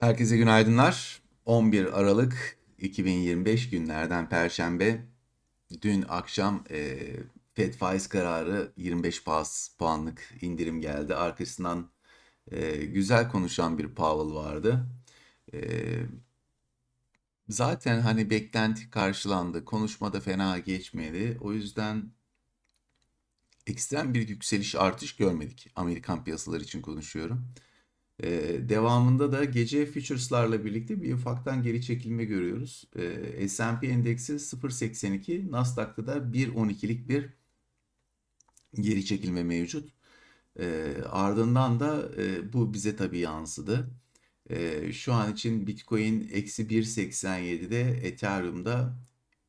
Herkese günaydınlar. 11 Aralık 2025 günlerden Perşembe. Dün akşam e, Fed faiz kararı 25 bas puanlık indirim geldi. Arkasından e, güzel konuşan bir Powell vardı. E, zaten hani beklenti karşılandı. Konuşmada fena geçmedi. O yüzden ekstrem bir yükseliş artış görmedik. Amerikan piyasaları için konuşuyorum. Ee, devamında da gece futures'larla birlikte bir ufaktan geri çekilme görüyoruz. Ee, S&P endeksi 0.82, Nasdaq'ta da 1.12'lik bir geri çekilme mevcut. Ee, ardından da e, bu bize tabii yansıdı. Ee, şu an için Bitcoin eksi 1.87'de, Ethereum'da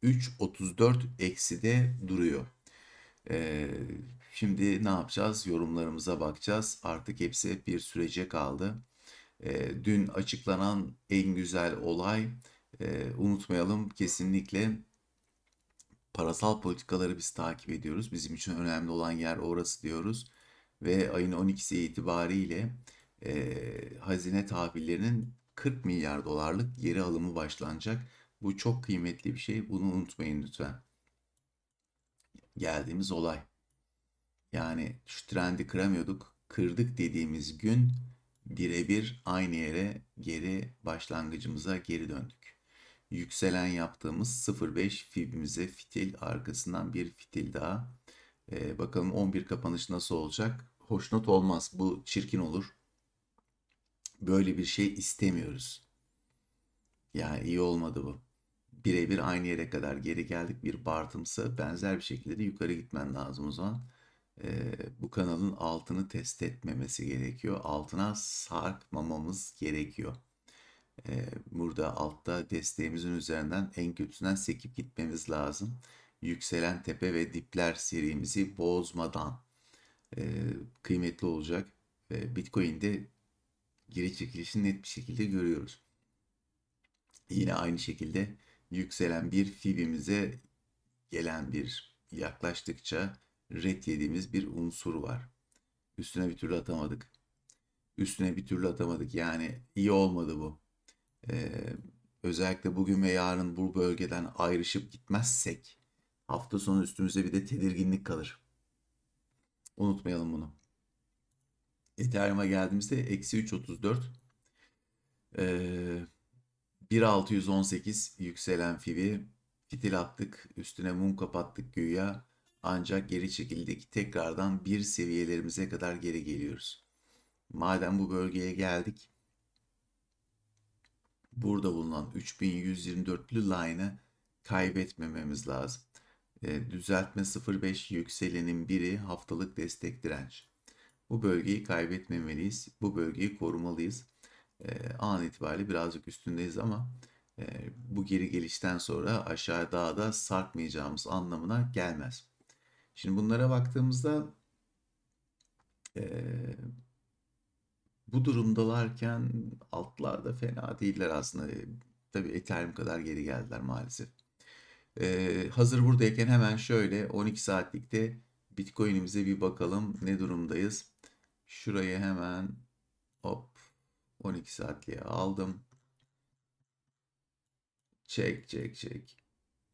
3.34 ekside duruyor. Ee, şimdi ne yapacağız? Yorumlarımıza bakacağız. Artık hepsi bir sürece kaldı. Ee, dün açıklanan en güzel olay, e, unutmayalım kesinlikle parasal politikaları biz takip ediyoruz. Bizim için önemli olan yer orası diyoruz. Ve ayın 12'si itibariyle e, hazine tahvillerinin 40 milyar dolarlık geri alımı başlanacak. Bu çok kıymetli bir şey. Bunu unutmayın lütfen. Geldiğimiz olay. Yani şu trendi kıramıyorduk. Kırdık dediğimiz gün birebir aynı yere geri başlangıcımıza geri döndük. Yükselen yaptığımız 0.5 fibimize fitil arkasından bir fitil daha. Ee, bakalım 11 kapanış nasıl olacak? Hoşnut olmaz. Bu çirkin olur. Böyle bir şey istemiyoruz. Yani iyi olmadı bu. Birebir aynı yere kadar geri geldik. Bir Bartımsa benzer bir şekilde de yukarı gitmen lazım o zaman. Ee, bu kanalın altını test etmemesi gerekiyor. Altına sarkmamamız gerekiyor. Ee, burada altta desteğimizin üzerinden en kötüsünden sekip gitmemiz lazım. Yükselen tepe ve dipler serimizi bozmadan ee, kıymetli olacak. Ee, Bitcoin'de geri çekilişini net bir şekilde görüyoruz. Yine aynı şekilde yükselen bir fibimize gelen bir yaklaştıkça red yediğimiz bir unsur var. Üstüne bir türlü atamadık. Üstüne bir türlü atamadık. Yani iyi olmadı bu. Ee, özellikle bugün ve yarın bu bölgeden ayrışıp gitmezsek hafta sonu üstümüzde bir de tedirginlik kalır. Unutmayalım bunu. Ethereum'a geldiğimizde eksi 3.34 ee, 1618 yükselen fibi fitil attık üstüne mum kapattık güya ancak geri çekildik tekrardan bir seviyelerimize kadar geri geliyoruz. Madem bu bölgeye geldik burada bulunan 3124'lü line'ı kaybetmememiz lazım. E, düzeltme 05 yükselenin biri haftalık destek direnç. Bu bölgeyi kaybetmemeliyiz. Bu bölgeyi korumalıyız. E, an itibariyle birazcık üstündeyiz ama e, bu geri gelişten sonra aşağı daha da sarkmayacağımız anlamına gelmez. Şimdi bunlara baktığımızda e, bu durumdalarken altlar da fena değiller aslında. Tabii Ethereum kadar geri geldiler maalesef. E, hazır buradayken hemen şöyle 12 saatlikte Bitcoin'imize bir bakalım ne durumdayız. Şuraya hemen hop 12 saatliğe aldım. Çek çek çek.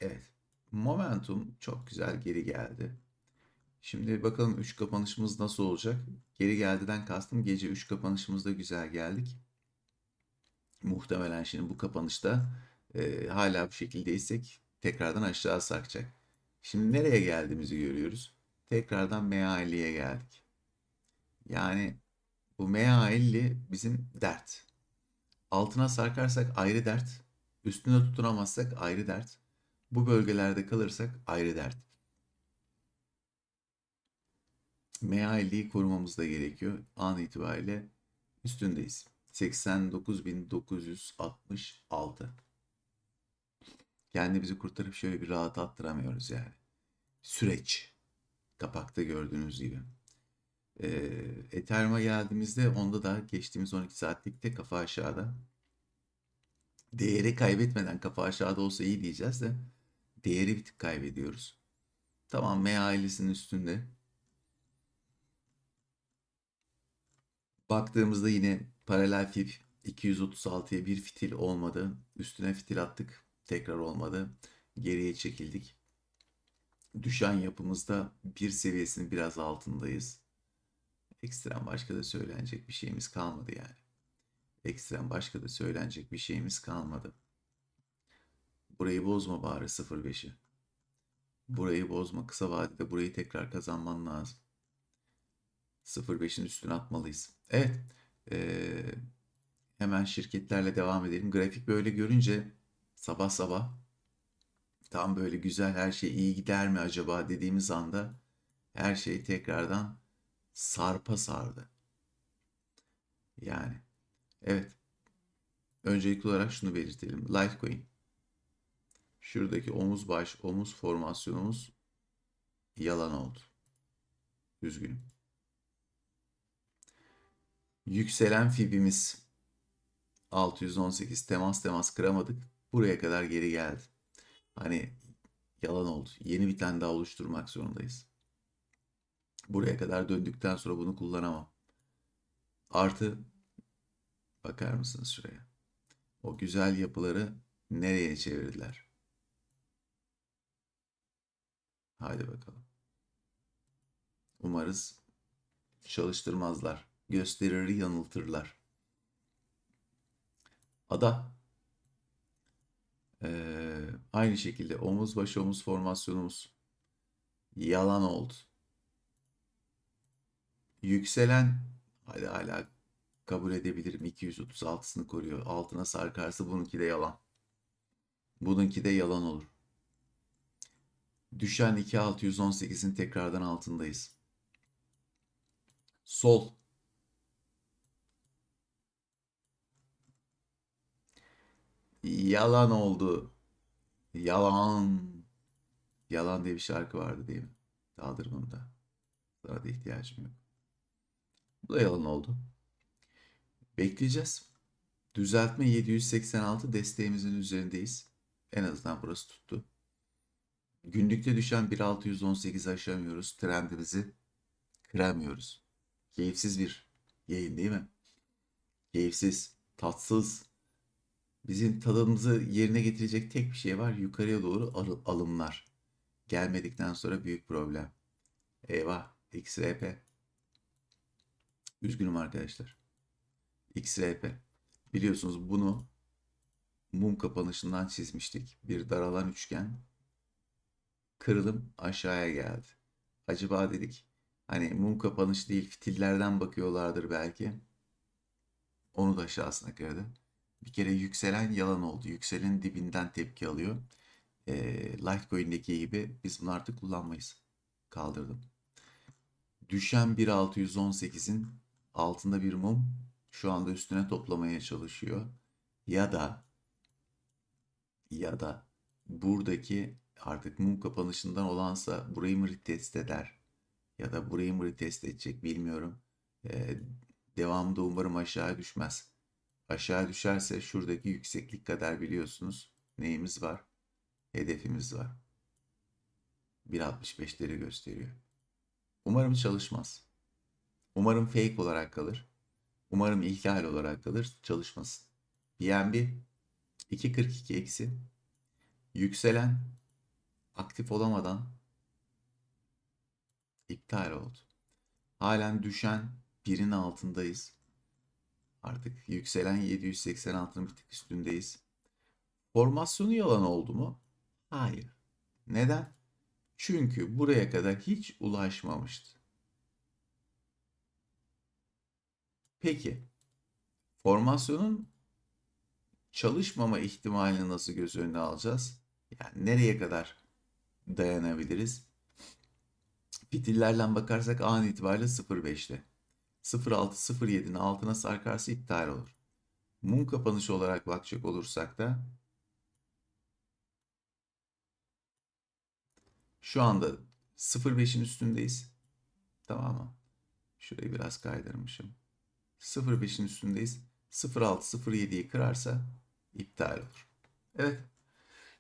Evet. Momentum çok güzel geri geldi. Şimdi bakalım 3 kapanışımız nasıl olacak? Geri geldiden kastım gece 3 kapanışımızda güzel geldik. Muhtemelen şimdi bu kapanışta e, hala bu şekildeysek tekrardan aşağı sarkacak. Şimdi nereye geldiğimizi görüyoruz. Tekrardan MA50'ye geldik. Yani bu MA50 bizim dert. Altına sarkarsak ayrı dert. Üstüne tutunamazsak ayrı dert. Bu bölgelerde kalırsak ayrı dert. MA50'yi korumamız da gerekiyor. An itibariyle üstündeyiz. 89.966. Kendimizi kurtarıp şöyle bir rahat attıramıyoruz yani. Süreç. Kapakta gördüğünüz gibi. Ee, Ethereum'a geldiğimizde onda da geçtiğimiz 12 saatlikte kafa aşağıda. Değeri kaybetmeden kafa aşağıda olsa iyi diyeceğiz de değeri bir tık kaybediyoruz. Tamam M ailesinin üstünde. Baktığımızda yine paralel fib 236'ya bir fitil olmadı. Üstüne fitil attık. Tekrar olmadı. Geriye çekildik. Düşen yapımızda bir seviyesinin biraz altındayız. Ekstrem başka da söylenecek bir şeyimiz kalmadı yani. Ekstrem başka da söylenecek bir şeyimiz kalmadı. Burayı bozma bari 0.5'i. Burayı bozma. Kısa vadede burayı tekrar kazanman lazım. 0.5'in üstüne atmalıyız. Evet. Ee, hemen şirketlerle devam edelim. Grafik böyle görünce sabah sabah tam böyle güzel her şey iyi gider mi acaba dediğimiz anda her şey tekrardan sarpa sardı. Yani evet. Öncelikli olarak şunu belirtelim. Litecoin. Şuradaki omuz baş omuz formasyonumuz yalan oldu. Üzgünüm. Yükselen fibimiz 618 temas temas kıramadık. Buraya kadar geri geldi. Hani yalan oldu. Yeni bir tane daha oluşturmak zorundayız. Buraya kadar döndükten sonra bunu kullanamam. Artı bakar mısınız şuraya? O güzel yapıları nereye çevirdiler? Haydi bakalım. Umarız çalıştırmazlar. Gösterir yanıltırlar. Ada. Ee, aynı şekilde omuz başı omuz formasyonumuz yalan oldu. Yükselen hadi hala kabul edebilirim 236'sını koruyor. Altına sarkarsa bununki de yalan. Bununki de yalan olur. Düşen 2618'in tekrardan altındayız. Sol. Yalan oldu. Yalan. Yalan diye bir şarkı vardı değil mi? Kaldırımımda. Sana da ihtiyacım yok. Bu da yalan oldu. Bekleyeceğiz. Düzeltme 786 desteğimizin üzerindeyiz. En azından burası tuttu. Günlükte düşen 1618 aşamıyoruz. Trendimizi kıramıyoruz. Keyifsiz bir yayın değil mi? Keyifsiz, tatsız. Bizim tadımızı yerine getirecek tek bir şey var. Yukarıya doğru al- alımlar. Gelmedikten sonra büyük problem. Eyvah. XRP. Üzgünüm arkadaşlar. XRP. Biliyorsunuz bunu mum kapanışından çizmiştik. Bir daralan üçgen. Kırılım aşağıya geldi. Acaba dedik hani mum kapanış değil fitillerden bakıyorlardır belki. Onu da aşağısına kırdı. Bir kere yükselen yalan oldu. Yükselenin dibinden tepki alıyor. E, Litecoin'deki gibi biz bunu artık kullanmayız. Kaldırdım. Düşen 1.618'in altında bir mum şu anda üstüne toplamaya çalışıyor. Ya da ya da buradaki artık mum kapanışından olansa burayı mı retest eder ya da burayı mı retest edecek bilmiyorum. Ee, devamında umarım aşağı düşmez. Aşağı düşerse şuradaki yükseklik kadar biliyorsunuz neyimiz var? Hedefimiz var. 1.65'leri gösteriyor. Umarım çalışmaz. Umarım fake olarak kalır. Umarım ihlal olarak kalır. Çalışmasın. BNB 2.42 eksi. Yükselen aktif olamadan iptal oldu. Halen düşen birin altındayız. Artık yükselen 786'nın bir tık üstündeyiz. Formasyonu yalan oldu mu? Hayır. Neden? Çünkü buraya kadar hiç ulaşmamıştı. Peki, formasyonun çalışmama ihtimalini nasıl göz önüne alacağız? Yani nereye kadar dayanabiliriz? Fitillerle bakarsak an itibariyle 0.5'te. 0.6-0.7'nin altına sarkarsa iptal olur. Mum kapanışı olarak bakacak olursak da şu anda 0.5'in üstündeyiz. Tamam mı? Şurayı biraz kaydırmışım. 0.5'in üstündeyiz. 0.6-0.7'yi kırarsa iptal olur. Evet.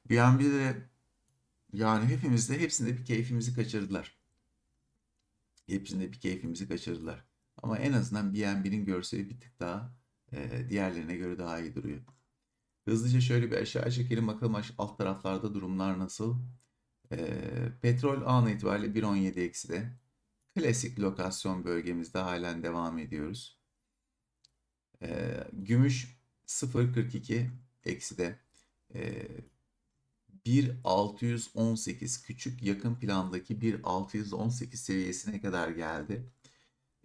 BNB'de yani hepimizde hepsinde bir keyfimizi kaçırdılar. Hepsinde bir keyfimizi kaçırdılar. Ama en azından BNB'nin görseli bir tık daha e, diğerlerine göre daha iyi duruyor. Hızlıca şöyle bir aşağı çekelim bakalım alt taraflarda durumlar nasıl. E, petrol an itibariyle 1.17 ekside. Klasik lokasyon bölgemizde halen devam ediyoruz. E, gümüş 0.42 ekside. E, 1.618 küçük yakın plandaki 1.618 seviyesine kadar geldi.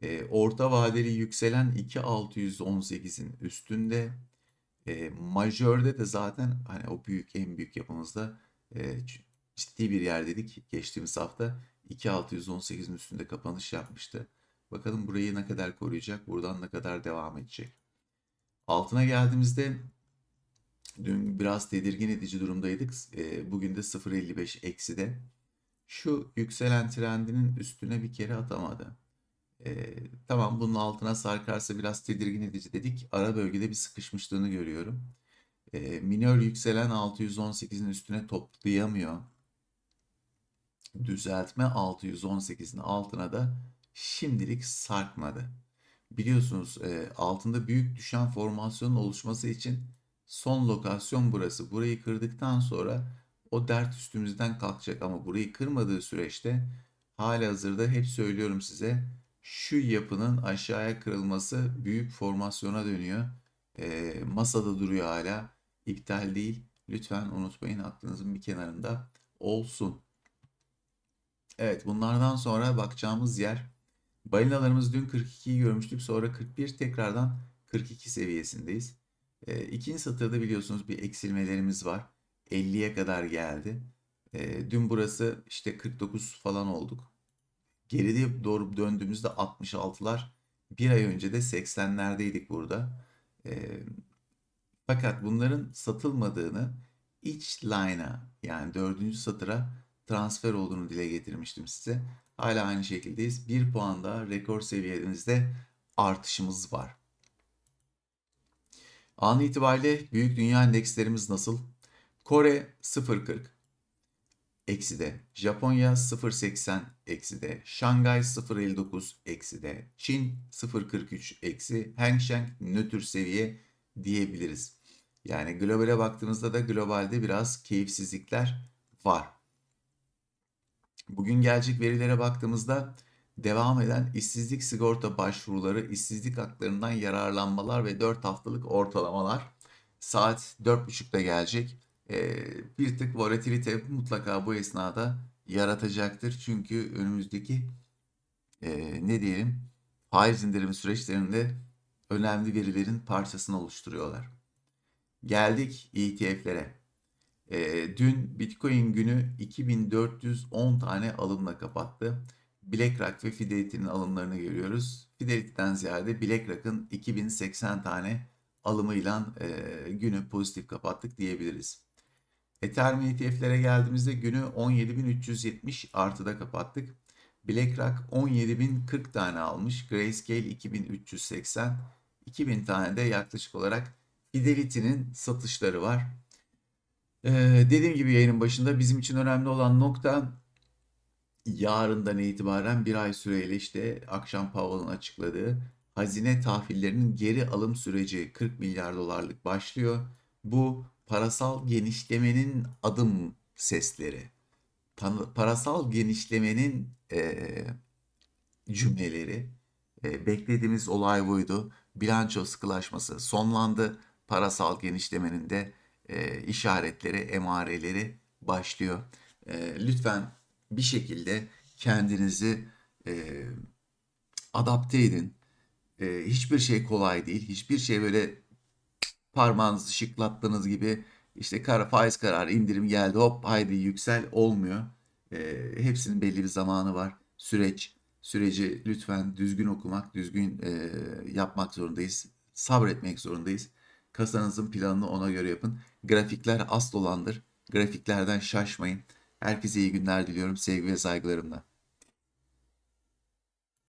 E, orta vadeli yükselen 2.618'in üstünde. E, majörde de zaten hani o büyük en büyük yapımızda e, ciddi bir yer dedik. Geçtiğimiz hafta 2.618'in üstünde kapanış yapmıştı. Bakalım burayı ne kadar koruyacak, buradan ne kadar devam edecek. Altına geldiğimizde dün biraz tedirgin edici durumdaydık. E, bugün de 0.55 ekside. Şu yükselen trendinin üstüne bir kere atamadı. Ee, tamam bunun altına sarkarsa biraz tedirgin edici dedik. Ara bölgede bir sıkışmışlığını görüyorum. Ee, minör yükselen 618'in üstüne toplayamıyor. Düzeltme 618'in altına da şimdilik sarkmadı. Biliyorsunuz e, altında büyük düşen formasyonun oluşması için son lokasyon burası. Burayı kırdıktan sonra o dert üstümüzden kalkacak ama burayı kırmadığı süreçte halihazırda hep söylüyorum size şu yapının aşağıya kırılması büyük formasyona dönüyor. E, masada duruyor hala. İptal değil. Lütfen unutmayın aklınızın bir kenarında olsun. Evet bunlardan sonra bakacağımız yer balinalarımız dün 42'yi görmüştük sonra 41 tekrardan 42 seviyesindeyiz. E, ikinci satırda biliyorsunuz bir eksilmelerimiz var. 50'ye kadar geldi. E, dün burası işte 49 falan olduk. Geride doğru döndüğümüzde 66'lar bir ay önce de 80'lerdeydik burada. E, fakat bunların satılmadığını iç line'a yani dördüncü satıra transfer olduğunu dile getirmiştim size. Hala aynı şekildeyiz. Bir puan daha rekor seviyemizde artışımız var. An itibariyle büyük dünya endekslerimiz nasıl? Kore 0.40 ekside, Japonya 0.80 ekside, Şangay 0.59 ekside, Çin 0.43 eksi, Hang Seng nötr seviye diyebiliriz. Yani globale baktığımızda da globalde biraz keyifsizlikler var. Bugün gelecek verilere baktığımızda devam eden işsizlik sigorta başvuruları, işsizlik haklarından yararlanmalar ve 4 haftalık ortalamalar saat 4.30'da gelecek. Ee, bir tık volatilite mutlaka bu esnada yaratacaktır. Çünkü önümüzdeki e, ne diyelim faiz indirimi süreçlerinde önemli verilerin parçasını oluşturuyorlar. Geldik ETF'lere. E, dün Bitcoin günü 2410 tane alımla kapattı. BlackRock ve Fidelity'nin alımlarını görüyoruz. Fidelity'den ziyade BlackRock'ın 2080 tane alımıyla e, günü pozitif kapattık diyebiliriz. Ethereum ETF'lere geldiğimizde günü 17.370 artıda kapattık. BlackRock 17.040 tane almış. Grayscale 2380. 2000 tane de yaklaşık olarak Fidelity'nin satışları var. Ee, dediğim gibi yayının başında bizim için önemli olan nokta yarından itibaren bir ay süreyle işte akşam Powell'ın açıkladığı hazine tahvillerinin geri alım süreci 40 milyar dolarlık başlıyor. Bu parasal genişlemenin adım sesleri. Parasal genişlemenin eee, cümleleri. E, beklediğimiz olay buydu. Bilanço sıkılaşması sonlandı. Parasal genişlemenin de e, işaretleri, emareleri başlıyor. E, lütfen bir şekilde kendinizi e, adapte edin. E, hiçbir şey kolay değil. Hiçbir şey böyle parmağınızı şıklattığınız gibi işte kara faiz kararı indirim geldi hop haydi yüksel olmuyor. E, hepsinin belli bir zamanı var. Süreç. Süreci lütfen düzgün okumak, düzgün e, yapmak zorundayız. Sabretmek zorundayız. Kasanızın planını ona göre yapın. Grafikler asıl olandır. Grafiklerden şaşmayın. Herkese iyi günler diliyorum. Sevgi ve saygılarımla.